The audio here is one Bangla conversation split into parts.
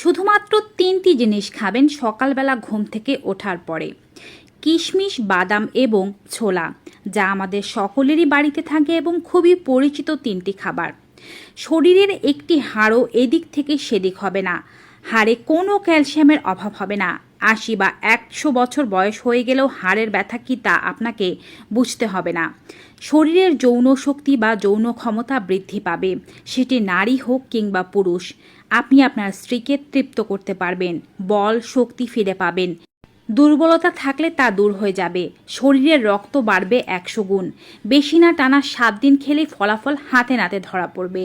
শুধুমাত্র তিনটি জিনিস খাবেন সকালবেলা ঘুম থেকে ওঠার পরে। কিশমিশ, বাদাম এবং ছোলা, যা আমাদের সকলেরই বাড়িতে থাকে এবং খুবই পরিচিত তিনটি খাবার। শরীরের একটি হাড়ও এদিক থেকে সেদিক হবে না। হাড়ে কোনো ক্যালসিয়ামের অভাব হবে না। আশি বা একশো বছর বয়স হয়ে গেলেও হাড়ের ব্যথা কি তা আপনাকে বুঝতে হবে না। শরীরের যৌন শক্তি বা যৌন ক্ষমতা বৃদ্ধি পাবে। সেটি নারী হোক কিংবা পুরুষ, আপনি আপনার স্ত্রীকে তৃপ্ত করতে পারবেন, বল শক্তি ফিরে পাবেন। দুর্বলতা থাকলে তা দূর হয়ে যাবে। শরীরের রক্ত বাড়বে একশো গুণ। বেশি না টানা সাত দিন খেলেই ফলাফল হাতে নাতে ধরা পড়বে।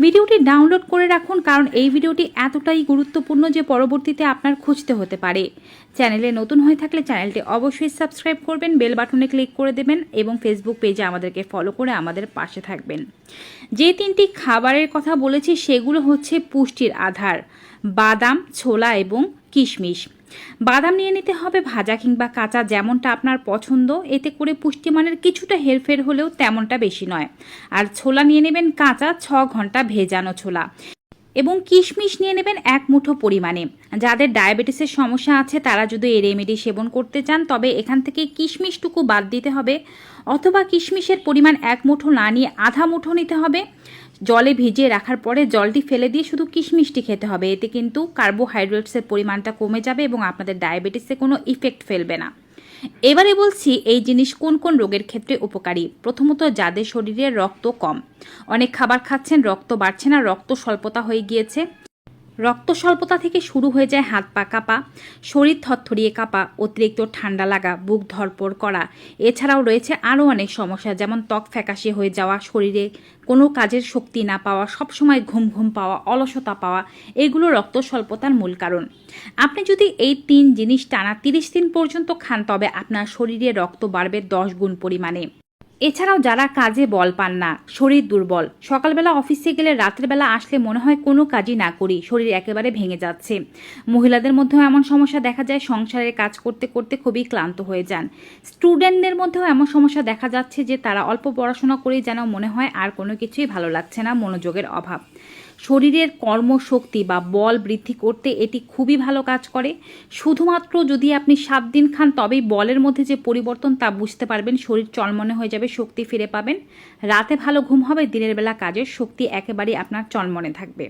ভিডিওটি ডাউনলোড করে রাখুন কারণ এই ভিডিওটি এতটাই গুরুত্বপূর্ণ যে পরবর্তীতে আপনার খুঁজতে হতে পারে। চ্যানেলে নতুন হয়ে থাকলে চ্যানেলটি অবশ্যই সাবস্ক্রাইব করবেন, বেল বাটনে ক্লিক করে দেবেন এবং ফেসবুক পেজে আমাদেরকে ফলো করে আমাদের পাশে থাকবেন। যে তিনটি খাবারের কথা বলেছি সেগুলো হচ্ছে পুষ্টির আধার, বাদাম, ছোলা এবং কিশমিশ। বাদাম নিয়ে নিতে হবে ভাজা কিংবা কাঁচা যেমনটা আপনার পছন্দ, এতে করে পুষ্টিমানের কিছুটা হেরফের হলেও তেমনটা বেশি নয়। আর ছোলা নিয়ে নেবেন কাঁচা, ছ ঘণ্টা ভেজানো ছোলা। এবং কিশমিশ নিয়ে নেবেন এক মুঠো পরিমাণে। যাদের ডায়াবেটিসের সমস্যা আছে, তারা যদি এই রেমেডি সেবন করতে চান, তবে এখান থেকে কিশমিশটুকু বাদ দিতে হবে। অথবা কিশমিশের পরিমাণ এক মুঠো না নিয়ে আধা মুঠো নিতে হবে। জলে ভিজিয়ে রাখার পরে জলটি ফেলে দিয়ে শুধু কিশমিশটি খেতে হবে। এতে কিন্তু কার্বোহাইড্রেটসের পরিমাণটা কমে যাবে এবং আপনাদের ডায়াবেটিসে কোনো ইফেক্ট ফেলবে না। এবারে বলছি এই জিনিস কোন কোন রোগের ক্ষেত্রে উপকারী? প্রথমত যাদের শরীরে রক্ত কম। অনেক খাবার খাচ্ছেন, রক্ত বাড়ছে না, রক্ত স্বল্পতা হয়ে গিয়েছে। রক্ত স্বল্পতা থেকে শুরু হয়ে যায় হাত পা কাঁপা, শরীর থরথরিয়ে কাঁপা, অতিরিক্ত ঠান্ডা লাগা, বুক ধরপড় করা। এছাড়াও রয়েছে আরও অনেক সমস্যা, যেমন ত্বক ফ্যাকাশে হয়ে যাওয়া, শরীরে কোনো কাজের শক্তি না পাওয়া, সবসময় ঘুম ঘুম পাওয়া, অলসতা পাওয়া, এগুলো রক্ত স্বল্পতার মূল কারণ। আপনি যদি এই তিন জিনিস টানা তিরিশ দিন পর্যন্ত খান, তবে আপনার শরীরে রক্ত বাড়বে দশ গুণ পরিমাণে। এছাড়াও যারা কাজে বল পান না, শরীর দুর্বল, সকালবেলা অফিসে গেলে রাতের বেলা আসলে মনে হয় কোনো কাজই না করি, শরীর একেবারে ভেঙে যাচ্ছে। মহিলাদের মধ্যেও এমন সমস্যা দেখা যায়, সংসারের কাজ করতে করতে খুবই ক্লান্ত হয়ে যান। স্টুডেন্টদের মধ্যেও এমন সমস্যা দেখা যাচ্ছে যে তারা অল্প পড়াশোনা করেই যেন মনে হয় আর কোনো কিছুই ভালো লাগছে না মনোযোগের অভাব। শরীরের কর্মশক্তি বা বল বৃদ্ধি করতে এটি খুবই ভালো কাজ করে। শুধুমাত্র যদি আপনি সাত দিন খান, তবেই বলের মধ্যে যে পরিবর্তন তা বুঝতে পারবেন, শরীর চলমনে হয়ে যাবে, শক্তি ফিরে পাবেন। রাতে ভালো ঘুম হবে, দিনের বেলা কাজের শক্তি একেবারেই আপনার চলমনে থাকবে।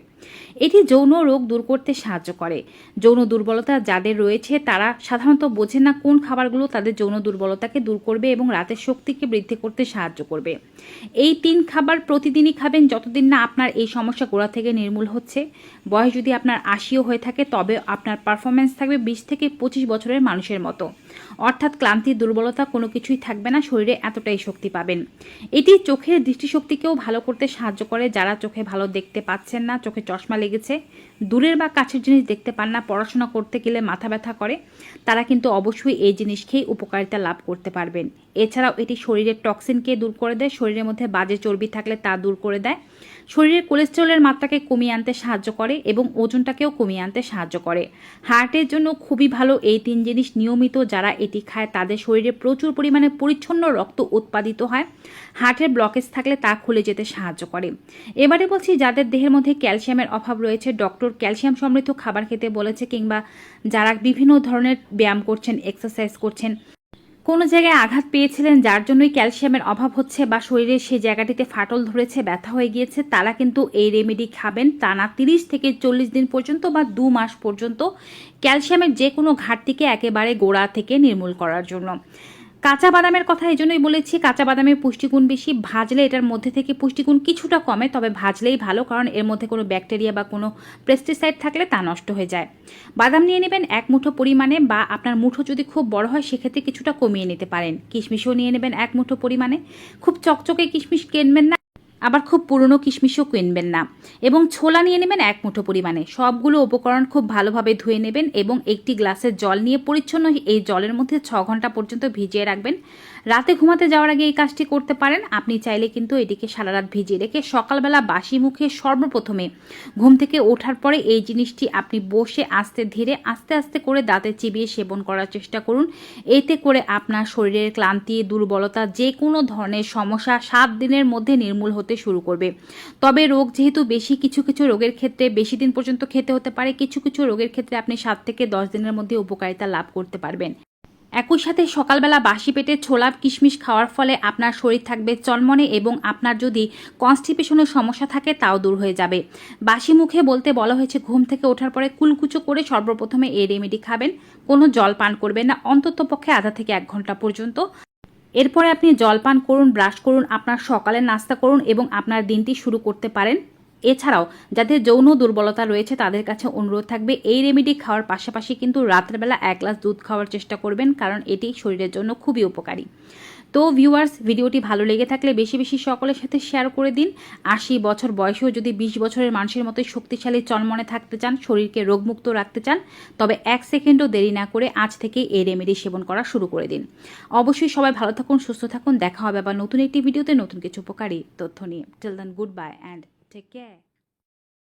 এটি যৌন রোগ দূর করতে সাহায্য করে। যৌন দুর্বলতা যাদের রয়েছে, তারা সাধারণত বোঝে না কোন খাবারগুলো তাদের যৌন দুর্বলতাকে দূর করবে এবং রাতের শক্তিকে বৃদ্ধি করতে সাহায্য করবে। এই তিন খাবার প্রতিদিনই খাবেন, যতদিন না আপনার এই সমস্যা গোড়া থেকে নির্মূল হচ্ছে। বয়স যদি আপনার আশিও হয়ে থাকে, তবে আপনার পারফরমেন্স থাকবে বিশ থেকে পঁচিশ বছরের মানুষের মতো। অর্থাৎ ক্লান্তি, দুর্বলতা কোনো কিছুই থাকবে না, শরীরে এতটাই শক্তি পাবেন। এটি চোখের দৃষ্টিশক্তিকেও ভালো করতে সাহায্য করে। যারা চোখে ভালো দেখতে পাচ্ছেন না, চোখে চশমা লেগেছে, দূরের বা কাছের জিনিস দেখতে পান না, পড়াশোনা করতে গেলে মাথা ব্যথা করে, তারা কিন্তু অবশ্যই এই জিনিস খেয়ে উপকারিতা লাভ করতে পারবেন। এছাড়াও এটি শরীরের টক্সিনকে দূর করে দেয়, শরীরের মধ্যে বাজে চর্বি থাকলে তা দূর করে দেয়। শরীরের কোলেস্ট্রলের কোলেস্টেরলের মাত্রাকে কমিয়ে আনতে সাহায্য করে এবং ওজনটাকেও কমিয়ে আনতে সাহায্য করে। হার্টের জন্য খুবই ভালো এই তিন জিনিস নিয়মিত যারা এটি খায়, তাদের শরীরে প্রচুর পরিমাণে পরিচ্ছন্ন রক্ত উৎপাদিত হয়। হার্টের ব্লকেজ থাকলে তা খুলে যেতে সাহায্য করে। এবারে বলছি, যাদের দেহের মধ্যে ক্যালসিয়ামের অভাব রয়েছে, ডক্টর ক্যালসিয়াম সমৃদ্ধ খাবার খেতে বলেছে কিংবা যারা বিভিন্ন ধরনের ব্যায়াম করছেন, এক্সারসাইজ করছেন কোনো জায়গায় আঘাত পেয়েছিলেন যার জন্যই ক্যালসিয়ামের অভাব হচ্ছে বা শরীরে সেই জায়গাটিতে ফাটল ধরেছে, ব্যথা হয়ে গিয়েছে, তারা কিন্তু এই রেমেডি খাবেন। টানা তিরিশ থেকে চল্লিশ দিন পর্যন্ত বা দু মাস পর্যন্ত ক্যালসিয়ামের যে কোনো ঘাটতিকে একেবারে গোড়া থেকে নির্মূল করার জন্য। কাঁচা বাদামের কথা এই জন্যই বলেছি, কাঁচা বাদামের পুষ্টিগুণ বেশি, ভাজলে এটার মধ্যে থেকে পুষ্টিগুণ কিছুটা কমে, তবে ভাজলেই ভালো, কারণ এর মধ্যে কোনো ব্যাকটেরিয়া বা কোনো পেস্টিসাইড থাকলে তা নষ্ট হয়ে যায়। বাদাম নিয়ে নেবেন এক মুঠো পরিমাণে বা আপনার মুঠো যদি খুব বড় হয়, সেক্ষেত্রে কিছুটা কমিয়ে নিতে পারেন। কিশমিশও নিয়ে নেবেন এক মুঠো পরিমাণে। খুব চকচকে কিশমিশ কিনবেন না আবার খুব পুরনো কিশমিশও কিনবেন না। এবং ছোলা নিয়ে নেবেন এক মুঠো পরিমাণে। সবগুলো উপকরণ খুব ভালোভাবে ধুয়ে নেবেন এবং একটি গ্লাসের জল নিয়ে পরিচ্ছন্ন এই জলের মধ্যে ছ ঘণ্টা পর্যন্ত ভিজিয়ে রাখবেন। রাতে ঘুমাতে যাওয়ার আগে এই কাজটি করতে পারেন। আপনি চাইলে কিন্তু এটিকে সারা রাত ভিজিয়ে রেখে সকালবেলা বাসি মুখে সর্বপ্রথমে ঘুম থেকে ওঠার পরে এই জিনিসটি আপনি বসে আস্তে ধীরে আস্তে আস্তে করে দাঁতে চিবিয়ে সেবন করার চেষ্টা করুন। এতে করে আপনার শরীরের ক্লান্তি, দুর্বলতা যে কোনো ধরনের সমস্যা সাত দিনের মধ্যে নির্মূল হতে হতে শুরু করবে। তবে রোগ যেহেতু বেশি, কিছু কিছু রোগের ক্ষেত্রে বেশি দিন পর্যন্ত খেতে হতে পারে। কিছু কিছু রোগের ক্ষেত্রে আপনি সাত থেকে দশ দিনের মধ্যে উপকারিতা লাভ করতে পারবেন। একই সাথে সকালবেলা বাসি পেটে ছোলা, কিশমিশ খাওয়ার ফলে আপনার শরীর থাকবে চনমনে এবং আপনার যদি কনস্টিপেশনের সমস্যা থাকে তাও দূর হয়ে যাবে। বাসি মুখে বলতে বলা হয়েছে, ঘুম থেকে ওঠার পরে কুলকুচো করে সর্বপ্রথমে এই রেমেডি খাবেন। কোনো জল পান করবেন না। অন্তত পক্ষে আধা থেকে এক ঘণ্টা পর্যন্ত এরপরে আপনি জলপান করুন, ব্রাশ করুন, আপনার সকালের নাস্তা করুন এবং আপনার দিনটি শুরু করতে পারেন। এছাড়াও যাদের যৌন দুর্বলতা রয়েছে, তাদের কাছে অনুরোধ থাকবে, এই রেমেডি খাওয়ার পাশাপাশি কিন্তু রাত্রেবেলা এক গ্লাস দুধ খাওয়ার চেষ্টা করবেন, কারণ এটি শরীরের জন্য খুবই উপকারী। তো ভিউয়ার্স ভিডিওটি ভালো লেগে থাকলে বেশি বেশি সকলের সাথে শেয়ার করে দিন। আশি বছর বয়সেও যদি বিশ বছরের মানুষের মতো শক্তিশালী চনমনে থাকতে চান, শরীরকে রোগমুক্ত রাখতে চান, তবে এক সেকেন্ডও দেরি না করে আজ থেকে এই রেমেডি সেবন করা শুরু করে দিন। অবশ্যই সবাই ভালো থাকুন, সুস্থ থাকুন, দেখা হবে আবার নতুন একটি ভিডিওতে নতুন কিছু উপকারী তথ্য নিয়ে। Till then good bye and take care.